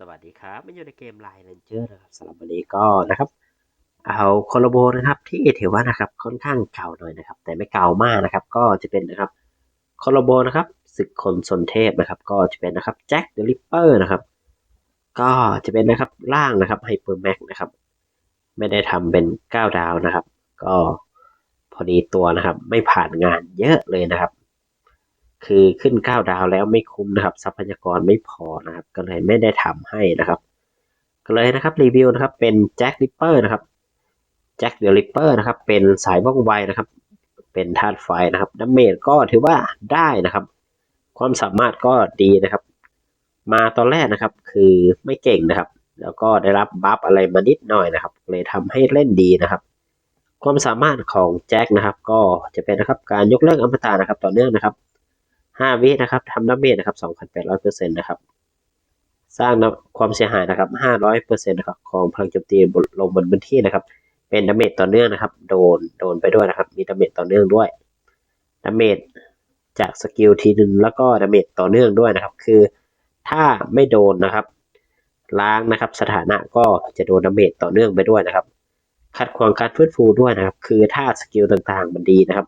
สวัสดีครับมาอยู่ในเกม Line Ranger นะครับสำหรับวันนี้ก็นะครับ เอาคโลโบนะครับ ที่ถือว่านะครับค่อนข้างเก่าหน่อยนะครับ แต่ไม่เก่ามากนะครับ ก็จะเป็นนะครับคโลโบนะครับศึกคนสนเทพนะครับ ก็จะเป็นนะครับแจ็คเดลิปเปอร์นะครับ ก็จะเป็นนะครับร่างนะครับไฮเปอร์แม็กนะครับ ไม่ได้ทำเป็น9ดาวนะครับ ก็พอดีตัวนะครับ ไม่ผ่านงานเยอะเลยนะครับ คือขึ้น9ดาวแล้วไม่คุ้มนะครับ ทรัพยากรไม่พอนะครับ ก็เลยไม่ได้ทำให้นะครับ ก็เลยนะครับรีวิวนะครับเป็นแจ็คริปเปอร์นะครับแจ็คเดอะริปเปอร์นะครับ เป็นสายว่องไวนะครับ เป็นธาตุไฟนะครับดัมเมจก็ถือว่าได้นะครับ ความสามารถก็ดีนะครับ มาตอนแรกนะครับ คือไม่เก่งนะครับ แล้วก็ได้รับบัฟอะไรมานิดหน่อยนะครับ เลยทำให้เล่นดีนะครับความสามารถของแจ็คนะครับ ก็จะเป็นนะครับการยกเลิกอมตะนะครับต่อเนื่องนะครับ 5วินะครับทำดาเมจนะครับ2,800%นต์นะครับ สร้างความเสียหายนะครับ500%นต์นะครับของพลังโจมตีลงบนพื้นที่นะครับ เป็นดาเมจต่อเนื่องนะครับ โดนโดนไปด้วยนะครับ มีดาเมจต่อเนื่องด้วยดาเมจจากสกิลทีหนึ่งแล้วก็ดาเมจต่อเนื่องด้วยนะครับ คือถ้าไม่โดนนะครับ ล้างนะครับ สถานะก็จะโดนดาเมจต่อเนื่องไปด้วยนะครับขัดขวางการฟื้นฟูด้วยนะครับ คือถ้าสกิลต่างๆมันดีนะครับ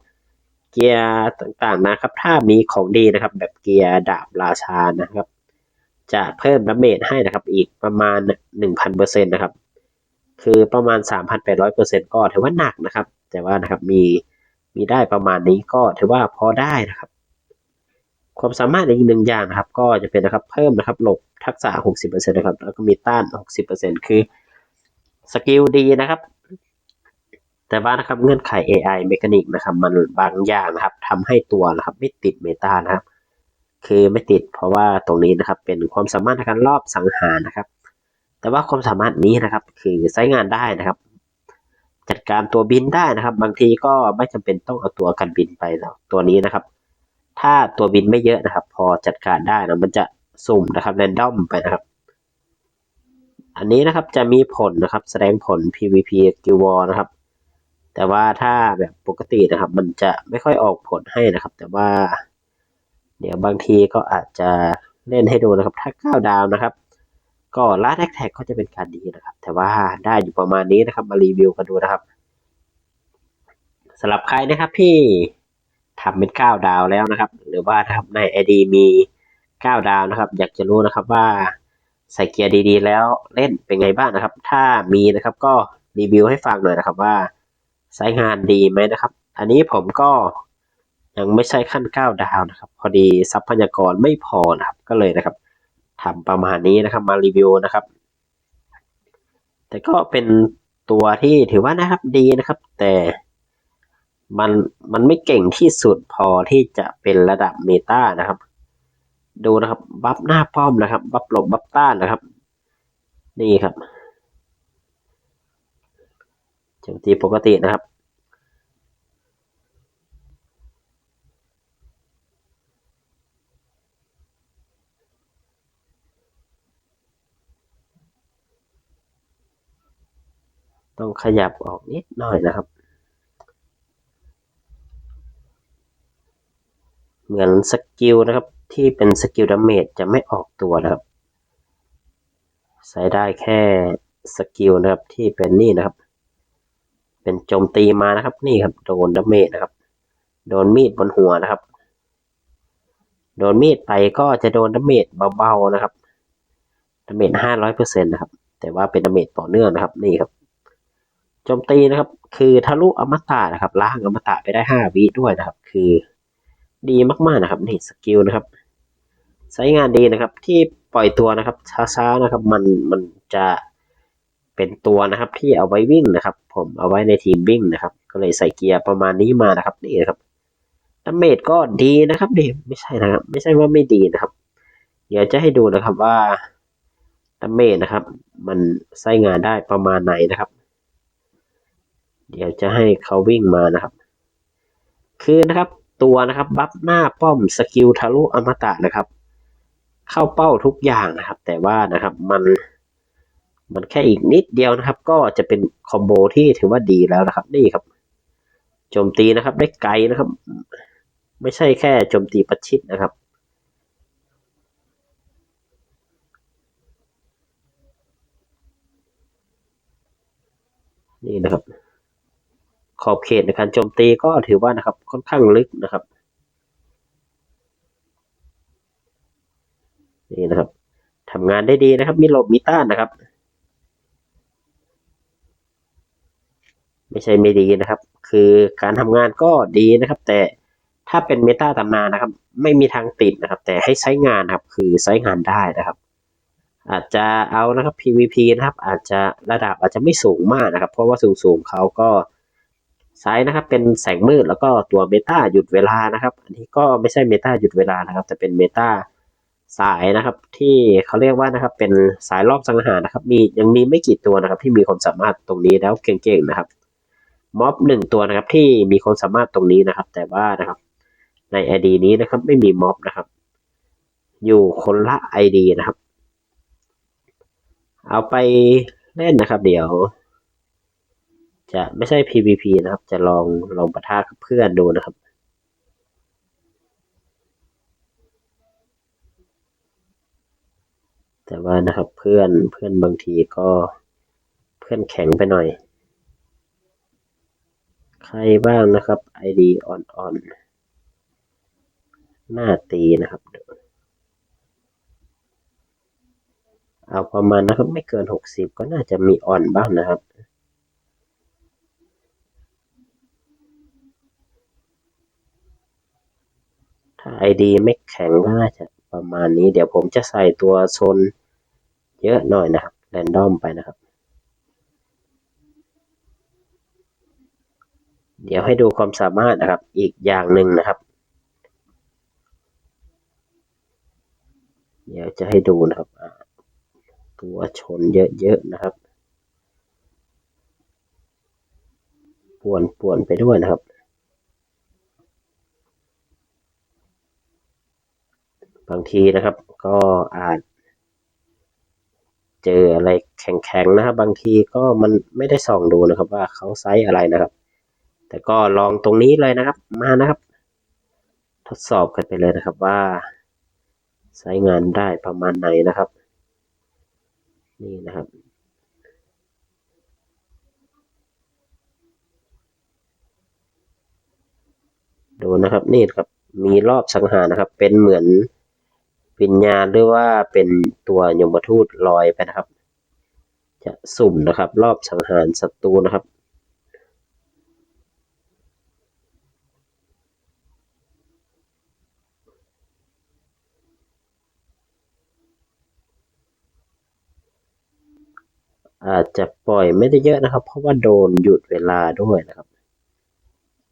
เกียร์ต่างๆนะครับ ถ้ามีของดีนะครับ แบบเกียร์ดาบราชานะครับ จะเพิ่มดาเมจให้นะครับ อีกประมาณ 1,000%นะครับ คือประมาณ 3,800%ก็ถือว่าหนักนะครับ แต่ว่านะครับมีมีได้ประมาณนี้ก็ถือว่าพอได้นะครับ ความสามารถอีกหนึ่งอย่างนะครับ ก็จะเป็นนะครับเพิ่มนะครับหลบทักษะ 60%นะครับแล้วก็มีต้าน 60%คือสกิลดีนะครับ แต่ว่านะครับเงื่อนไข AI เมคานิกนะครับมันบางอย่างนะครับทำให้ตัวนะครับไม่ติดเมตานะครับ คือไม่ติดเพราะว่าตรงนี้นะครับเป็นความสามารถในการรอบสังหารนะครับ แต่ว่าความสามารถนี้นะครับคือใช้งานได้นะครับ จัดการตัวบินได้นะครับ บางทีก็ไม่จำเป็นต้องเอาตัวกันบินไปแล้วตัวนี้นะครับ ถ้าตัวบินไม่เยอะนะครับ พอจัดการได้นะมันจะสุ่มนะครับแรนดอมไปนะครับอันนี้นะครับจะมีผลนะครับแสดงผล PVP Guild War นะครับ แต่ว่าถ้าแบบปกตินะครับ มันจะไม่ค่อยออกผลให้นะครับ แต่ว่า เดี๋ยวบางทีก็อาจจะเล่นให้ดูนะครับ ถ้า9ดาวนะครับ ก็ล่าแท็กแท็กก็จะเป็นการดีนะครับ แต่ว่าได้อยู่ประมาณนี้นะครับ มารีวิวกันดูนะครับสำหรับใครนะครับที่ทำเป็น9ดาวแล้วนะครับ หรือว่านะครับใน ID มี9ดาวนะครับ อยากจะรู้นะครับว่าใส่เกียร์ดีๆ แล้วเล่นเป็นไงบ้างนะครับ ถ้ามีนะครับก็รีวิวให้ฟังหน่อยนะครับว่า ใช้งานดีไหมนะครับ อันนี้ผมก็ยังไม่ใช่ขั้น9ดาวนะครับ พอดีทรัพยากรไม่พอนะครับ ก็เลยนะครับทำประมาณนี้นะครับมารีวิวนะครับ แต่ก็เป็นตัวที่ถือว่านะครับดีนะครับ แต่มันมันไม่เก่งที่สุดพอที่จะเป็นระดับเมตานะครับ ดูนะครับ บัฟหน้าป้อมนะครับ บัฟหลบบัฟต้านนะครับ นี่ครับ โจมตีปกตินะครับ ต้องขยับออกนิดหน่อยนะครับ เหมือนสกิลนะครับที่เป็นสกิลดาเมจจะไม่ออกตัวนะครับใช้ได้แค่สกิลนะครับที่เป็นนี่นะครับ เป็นโจมตีมานะครับ นี่ครับ โดนดาเมจนะครับ โดนมีดบนหัวนะครับ โดนมีดไปก็จะโดนดาเมจเบาๆนะครับดาเมจห้าร้อยเปอร์เซ็นต์นะครับ แต่ว่าเป็นดาเมจต่อเนื่องนะครับ นี่ครับโจมตีนะครับ คือทะลุอมตะนะครับล้างอมตะไปได้ห้าวิด้วยนะครับ คือดีมากๆนะครับ นี่สกิลนะครับใช้งานดีนะครับ ที่ปล่อยตัวนะครับช้าๆนะครับ มันมันจะ เป็นตัวนะครับที่เอาไว้วิ่งนะครับ ผมเอาไว้ในทีมวิ่งนะครับ ก็เลยใส่เกียร์ประมาณนี้มานะครับนี่นะครับดาเมจก็ดีนะครับดีไม่ใช่นะครับ ไม่ใช่ว่าไม่ดีนะครับ เดี๋ยวจะให้ดูนะครับว่าดาเมจนะครับ มันใช้งานได้ประมาณไหนนะครับ เดี๋ยวจะให้เขาวิ่งมานะครับ คือนะครับตัวนะครับบัฟหน้าป้อมสกิลทะลุอมตะนะครับ เข้าเป้าทุกอย่างนะครับ แต่ว่านะครับมัน มันแค่อีกนิดเดียวนะครับ ก็จะเป็นคอมโบที่ถือว่าดีแล้วนะครับ นี่ครับโจมตีนะครับ ได้ไกลนะครับ ไม่ใช่แค่โจมตีประชิดนะครับ นี่นะครับ ขอบเขตในการโจมตีก็ถือว่านะครับ ค่อนข้างลึกนะครับ นี่นะครับทำงานได้ดีนะครับ มีหลบมีต้านนะครับ ไม่ใช่ไม่ดีนะครับ คือการทำงานก็ดีนะครับ แต่ถ้าเป็นเมตาตำนานนะครับ ไม่มีทางติดนะครับ แต่ให้ใช้งานนะครับ คือใช้งานได้นะครับ อาจจะเอานะครับ PVP นะครับ อาจจะระดับอาจจะไม่สูงมากนะครับ เพราะว่าสูงสูงๆเขาก็ใช้นะครับ เป็นแสงมืดแล้วก็ตัวเมตาหยุดเวลานะครับ อันนี้ก็ไม่ใช่เมตาหยุดเวลานะครับ แต่เป็นเมตาสายนะครับ ที่เขาเรียกว่านะครับ เป็นสายรอบสังหารนะครับ มียังมีไม่กี่ตัวนะครับ ที่มีความสามารถตรงนี้แล้วเก่งๆนะครับ ม็อบหนึ่งตัวนะครับ ที่มีความสามารถตรงนี้นะครับ แต่ว่านะครับ ใน ID นี้นะครับ ไม่มีม็อบนะครับ อยู่คนละ ID นะครับ เอาไปเล่นนะครับ เดี๋ยว จะไม่ใช่ PVP นะครับ จะลองลองประทะกับเพื่อนดูนะครับแต่ว่านะครับเพื่อนเพื่อนบางทีก็เพื่อนแข็งไปหน่อย ใครบ้างนะครับ ID อ่อนๆหน้าตีนะครับ เอาประมาณนะครับ ไม่เกินหกสิบก็น่าจะมีอ่อนบ้างนะครับถ้า ID ไม่แข็งก็น่าจะประมาณนี้ เดี๋ยวผมจะใส่ตัวโซนเยอะหน่อยนะครับ แรนดอมไปนะครับ เดี๋ยวให้ดูความสามารถนะครับอีกอย่างหนึ่งนะครับ เดี๋ยวจะให้ดูนะครับตัวชนเยอะๆนะครับป่วนป่วนไปด้วยนะครับ บางทีนะครับก็อาจ เจออะไรแข็งๆนะครับ บางทีก็มันไม่ได้ส่องดูนะครับ ว่าเขาไซส์อะไรนะครับ แต่ก็ลองตรงนี้เลยนะครับ มานะครับ ทดสอบกันไปเลยนะครับว่าใช้งานได้ประมาณไหนนะครับ นี่นะครับดูนะครับนี่ครับมีรอบสังหารนะครับ เป็นเหมือนวิญญาณหรือว่าเป็นตัวยมทูตลอยไปนะครับ จะสุ่มนะครับ รอบสังหารศัตรูนะครับ อาจจะปล่อยไม่ได้เยอะนะครับ เพราะว่าโดนหยุดเวลาด้วยนะครับ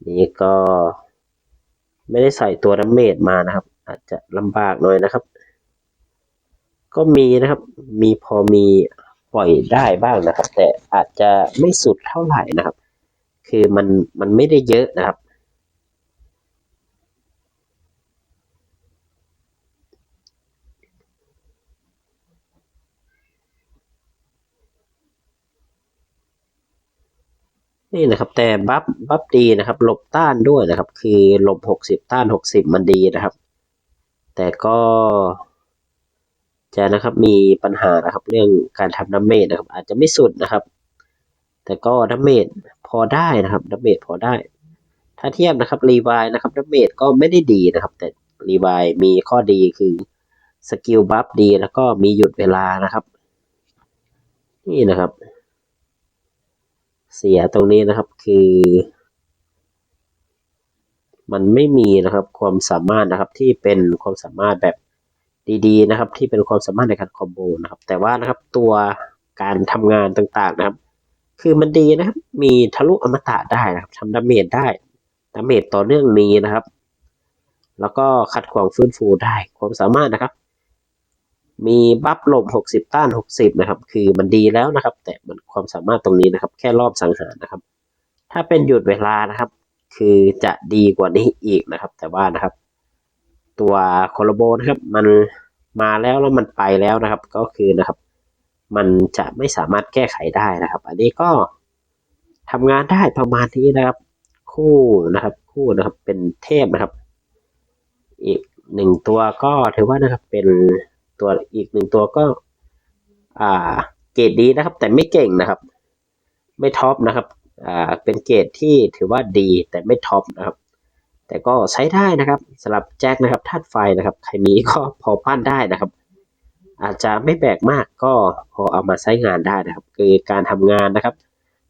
นี้ก็ไม่ได้ใส่ตัวดาเมจมานะครับ อาจจะลำบากหน่อยนะครับ ก็มีนะครับ มีพอมีปล่อยได้บ้างนะครับ แต่อาจจะไม่สุดเท่าไหร่นะครับ คือมันมันไม่ได้เยอะนะครับ นี่นะครับ แต่บัฟบัฟดีนะครับ หลบต้านด้วยนะครับ คือหลบหกสิบต้านหกสิบมันดีนะครับ แต่ก็จะนะครับมีปัญหานะครับ เรื่องการทำดาเมจนะครับ อาจจะไม่สุดนะครับ แต่ก็ดาเมจพอได้นะครับดาเมจพอได้ ถ้าเทียบนะครับรีวายนะครับดาเมจก็ไม่ได้ดีนะครับ แต่รีวายมีข้อดีคือสกิลบัฟดีแล้วก็มีหยุดเวลานะครับ นี่นะครับ เสียตรงนี้นะครับคือ มันไม่มีนะครับความสามารถนะครับที่เป็นความสามารถแบบดีๆนะครับ ที่เป็นความสามารถในการคอมโบนะครับ แต่ว่านะครับตัวการทำงานต่างๆนะครับ คือมันดีนะครับ มีทะลุอมตะได้นะครับทำดาเมจได้ดาเมจต่อเนื่องมีนะครับ แล้วก็ขัดขวางฟื้นฟูได้ความสามารถนะครับ มีบัฟลม60 ต้าน 60 นะครับ คือมันดีแล้วนะครับ แต่มันความสามารถตรงนี้นะครับ แค่รอบสังหารนะครับ ถ้าเป็นหยุดเวลานะครับ คือจะดีกว่านี้อีกนะครับ แต่ว่านะครับ ตัวโคโลโบนะครับ มันมาแล้วแล้วมันไปแล้วนะครับ ก็คือนะครับ มันจะไม่สามารถแก้ไขได้นะครับ อันนี้ก็ทำงานได้ประมาณนี้นะครับ คู่นะครับ คู่นะครับเป็นเทพนะครับ อีกหนึ่งตัวก็ถือว่านะครับเป็น ตัวอีกหนึ่งตัวก็ อ่า เกรดดีนะครับ แต่ไม่เก่งนะครับ ไม่ท็อปนะครับ อ่า เป็นเกรดที่ถือว่าดีแต่ไม่ท็อปนะครับ แต่ก็ใช้ได้นะครับสำหรับแจ็คนะครับธาตุไฟนะครับ ใครมีก็พอปั้นได้นะครับ อาจจะไม่แบกมากก็พอเอามาใช้งานได้นะครับ คือการทำงานนะครับ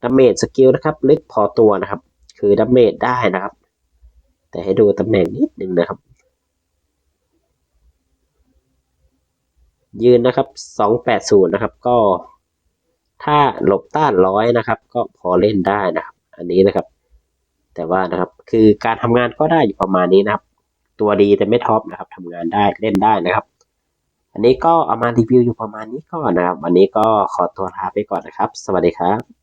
ดาเมจสกิลนะครับ ลึกพอตัวนะครับ คือดาเมจได้นะครับ แต่ให้ดูตำแหน่งนิดนึงนะครับ ยืนนะครับสองแปดศูนย์นะครับ ก็ ถ้าหลบต้านร้อยนะครับ ก็พอเล่นได้นะครับ อันนี้นะครับ แต่ว่านะครับคือการทำงานก็ได้อยู่ประมาณนี้นะครับ ตัวดีแต่ไม่ท็อปนะครับทำงานได้เล่นได้นะครับ อันนี้ก็เอามารีวิวอยู่ประมาณนี้ก่อนนะครับ วันนี้ก็ขอตัวลาไปก่อนนะครับ สวัสดีครับ